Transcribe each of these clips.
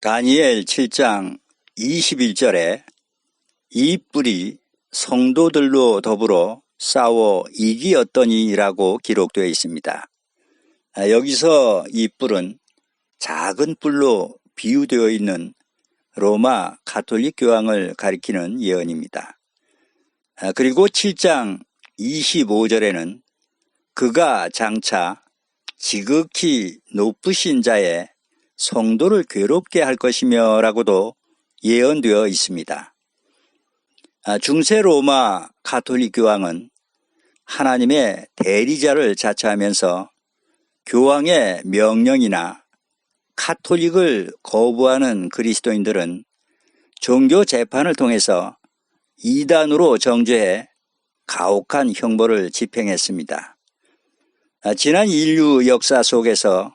다니엘 7장 21절에 이 뿔이 성도들로 더불어 싸워 이기었더니라고 기록되어 있습니다. 아, 여기서 이 뿔은 작은 뿔로 비유되어 있는 로마 가톨릭 교황을 가리키는 예언입니다. 아, 그리고 7장 25절에는 그가 장차 지극히 높으신 자의 성도를 괴롭게 할 것이며 라고도 예언되어 있습니다. 아, 중세 로마 가톨릭 교황은 하나님의 대리자를 자처하면서 교황의 명령이나 카톨릭을 거부하는 그리스도인들은 종교 재판을 통해서 이단으로 정죄해 가혹한 형벌을 집행했습니다. 아, 지난 인류 역사 속에서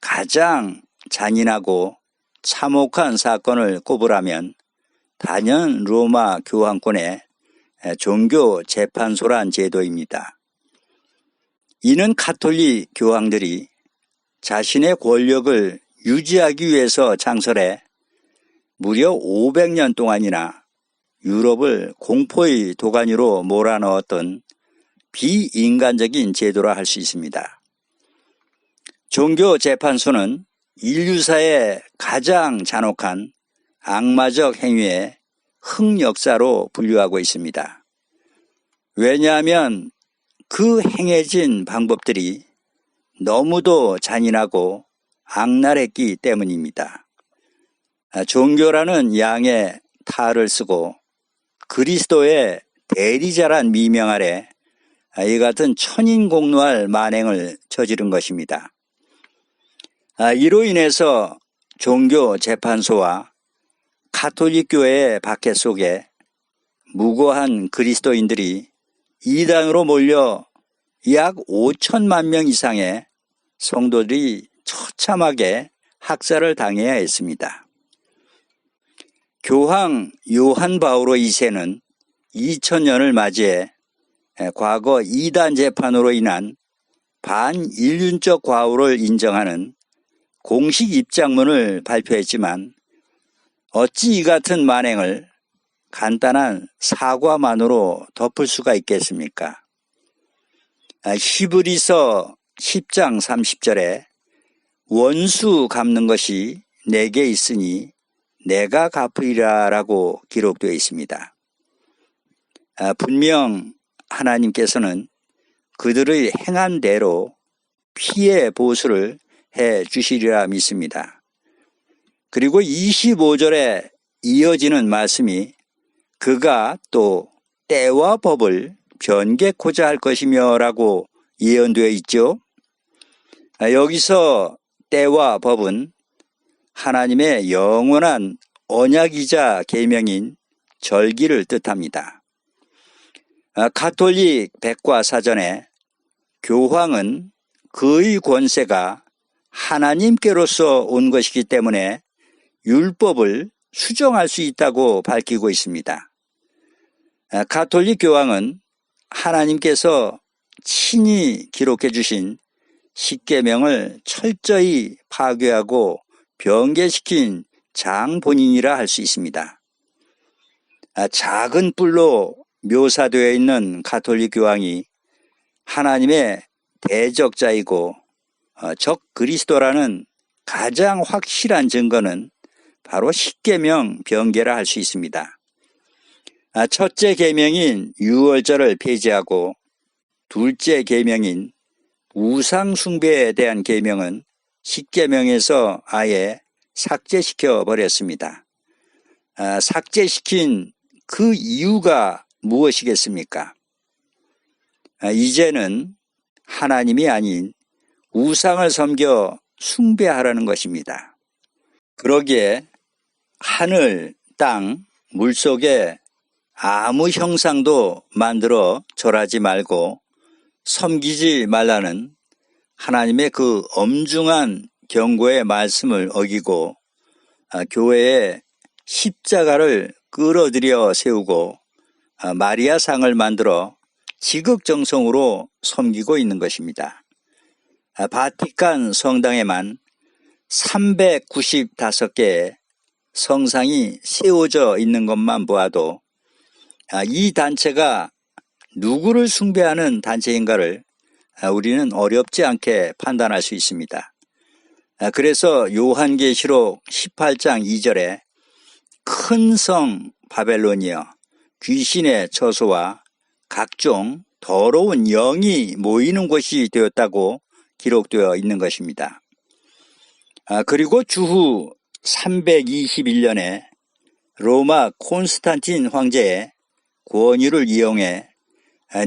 가장 잔인하고 참혹한 사건을 꼽으라면 단연 로마 교황권의 종교 재판소란 제도입니다. 이는 카톨릭 교황들이 자신의 권력을 유지하기 위해서 창설해 무려 500년 동안이나 유럽을 공포의 도가니로 몰아넣었던 비인간적인 제도라 할 수 있습니다. 종교 재판소는 인류사의 가장 잔혹한 악마적 행위의 흑역사로 분류하고 있습니다. 왜냐하면 그 행해진 방법들이 너무도 잔인하고 악랄했기 때문입니다. 종교라는 양의 탈을 쓰고 그리스도의 대리자란 미명 아래 이 같은 천인공노할 만행을 저지른 것입니다. 아, 이로 인해서 종교 재판소와 카톨릭 교회의 박해 속에 무고한 그리스도인들이 이단으로 몰려 약 5천만 명 이상의 성도들이 처참하게 학살을 당해야 했습니다. 교황 요한 바오로 2세는 2000년을 맞이해 과거 이단 재판으로 인한 반인륜적 과오를 인정하는 공식 입장문을 발표했지만 어찌 이 같은 만행을 간단한 사과만으로 덮을 수가 있겠습니까? 아, 히브리서 10장 30절에 원수 갚는 것이 내게 있으니 내가 갚으리라 라고 기록되어 있습니다. 아, 분명 하나님께서는 그들의 행한 대로 피해 보수를 해 주시리라 믿습니다. 그리고 25절에 이어지는 말씀이 그가 또 때와 법을 변개코자 할 것이며 라고 예언되어 있죠. 아, 여기서 때와 법은 하나님의 영원한 언약이자 계명인 절기를 뜻합니다. 아, 가톨릭 백과사전에 교황은 그의 권세가 하나님께로서 온 것이기 때문에 율법을 수정할 수 있다고 밝히고 있습니다. 아, 가톨릭 교황은 하나님께서 친히 기록해 주신 십계명을 철저히 파괴하고 변개시킨 장본인이라 할 수 있습니다. 아, 작은 뿔로 묘사되어 있는 가톨릭 교황이 하나님의 대적자이고 어, 적 그리스도라는 가장 확실한 증거는 바로 십계명 변개라 할 수 있습니다. 아, 첫째 계명인 유월절을 폐지하고 둘째 계명인 우상 숭배에 대한 계명은 십계명에서 아예 삭제시켜 버렸습니다. 아, 삭제시킨 그 이유가 무엇이겠습니까? 아, 이제는 하나님이 아닌 우상을 섬겨 숭배하라는 것입니다. 그러기에 하늘, 땅, 물 속에 아무 형상도 만들어 절하지 말고 섬기지 말라는 하나님의 그 엄중한 경고의 말씀을 어기고 아, 교회에 십자가를 끌어들여 세우고 아, 마리아 상을 만들어 지극정성으로 섬기고 있는 것입니다. 아, 바티칸 성당에만 395개의 성상이 세워져 있는 것만 보아도 아, 이 단체가 누구를 숭배하는 단체인가를 아, 우리는 어렵지 않게 판단할 수 있습니다. 아, 그래서 요한계시록 18장 2절에 큰 성 바벨론이여 귀신의 처소와 각종 더러운 영이 모이는 곳이 되었다고 기록되어 있는 것입니다. 그리고 주후 321년에 로마 콘스탄틴 황제의 권위를 이용해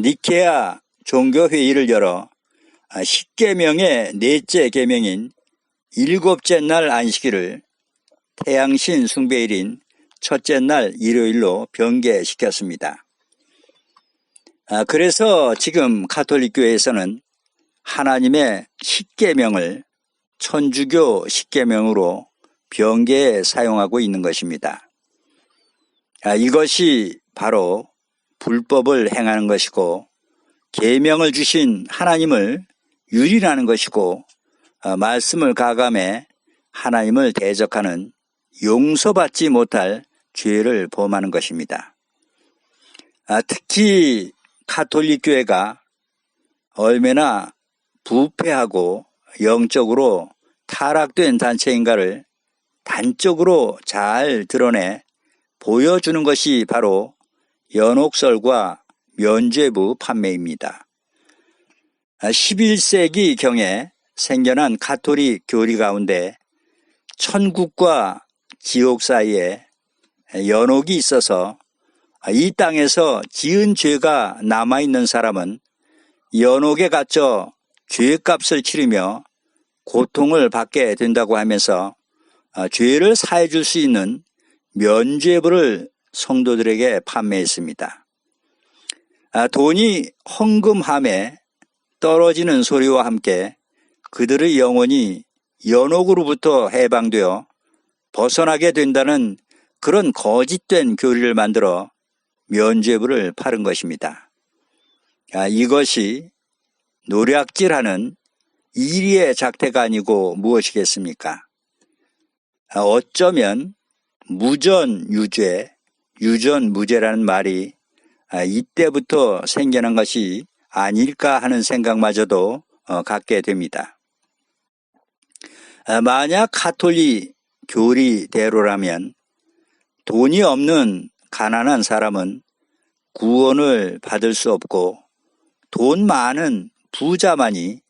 니케아 종교회의를 열어 십계명의 넷째 계명인 일곱째 날 안식일을 태양신 숭배일인 첫째 날 일요일로 변개시켰습니다. 그래서 지금 가톨릭 교회에서는 하나님의 십계명을 천주교 십계명으로 변개에 사용하고 있는 것입니다. 이것이 바로 불법을 행하는 것이고 계명을 주신 하나님을 유린하는 것이고 어, 말씀을 가감해 하나님을 대적하는 용서받지 못할 죄를 범하는 것입니다. 아, 특히 카톨릭 교회가 얼마나 부패하고 영적으로 타락된 단체인가를 단적으로 잘 드러내 보여주는 것이 바로 연옥설과 면죄부 판매입니다. 11세기 경에 생겨난 가톨릭 교리 가운데 천국과 지옥 사이에 연옥이 있어서 이 땅에서 지은 죄가 남아있는 사람은 연옥에 갇혀 죄값을 치르며 고통을 받게 된다고 하면서 죄를 사해 줄 수 있는 면죄부를 성도들에게 판매했습니다. 아, 돈이 헌금함에 떨어지는 소리와 함께 그들의 영혼이 연옥으로부터 해방되어 벗어나게 된다는 그런 거짓된 교리를 만들어 면죄부를 파는 것입니다. 아, 이것이 노략질하는 이리의 작태가 아니고 무엇이겠습니까? 아, 어쩌면 무전유죄, 유전무죄라는 말이 아, 이때부터 생겨난 것이 아닐까 하는 생각마저도 어, 갖게 됩니다. 아, 만약 카톨릭 교리대로라면 돈이 없는 가난한 사람은 구원을 받을 수 없고 돈 많은 부자만이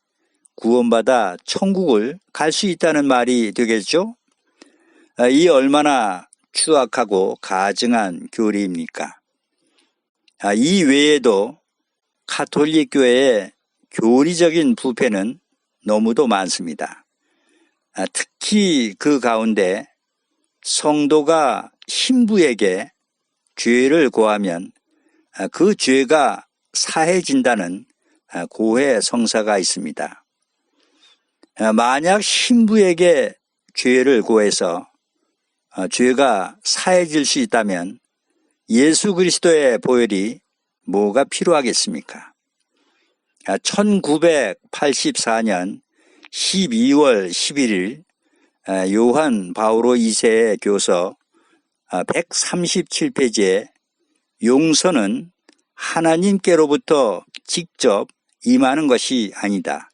구원받아 천국을 갈 수 있다는 말이 되겠죠? 아, 이 얼마나 추악하고 가증한 교리입니까? 아, 이 외에도 카톨릭 교회의 교리적인 부패는 너무도 많습니다. 아, 특히 그 가운데 성도가 신부에게 죄를 고하면 아, 그 죄가 사해진다는 고해 성사가 있습니다. 만약 신부에게 죄를 고해서 어, 죄가 사해질 수 있다면 예수 그리스도의 보혈이 뭐가 필요하겠습니까? 1984년 12월 11일 요한 바오로 2세의 교서 137페이지에 아, 용서는 하나님께로부터 직접 임하는 것이 아니다.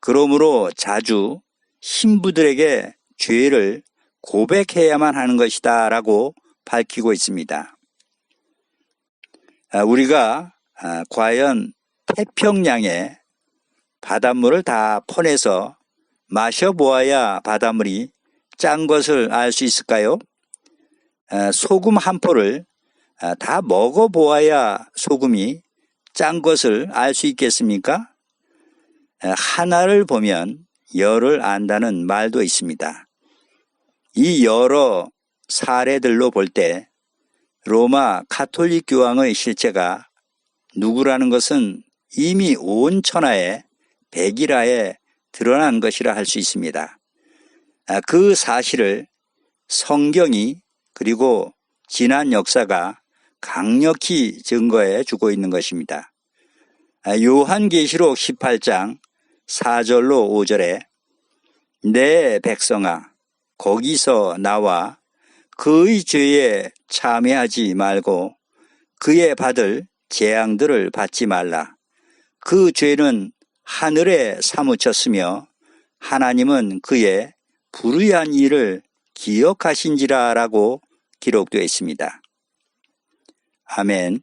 그러므로 자주 신부들에게 죄를 고백해야만 하는 것이다 라고 밝히고 있습니다. 아, 우리가 아, 과연 태평양에 바닷물을 다 퍼내서 마셔보아야 바닷물이 짠 것을 알 수 있을까요? 아, 소금 한 포를 다 먹어보아야 소금이 짠 것을 알 수 있겠습니까? 하나를 보면 열을 안다는 말도 있습니다. 이 여러 사례들로 볼 때 로마 카톨릭 교황의 실체가 누구라는 것은 이미 온 천하에 백일하에 드러난 것이라 할 수 있습니다. 아, 그 사실을 성경이 그리고 지난 역사가 강력히 증거해 주고 있는 것입니다. 아, 요한계시록 18장 4절로 5절에 내 백성아 거기서 나와 그의 죄에 참여하지 말고 그의 받을 재앙들을 받지 말라. 그 죄는 하늘에 사무쳤으며 하나님은 그의 불의한 일을 기억하신지라라고 기록되어 있습니다. 아멘.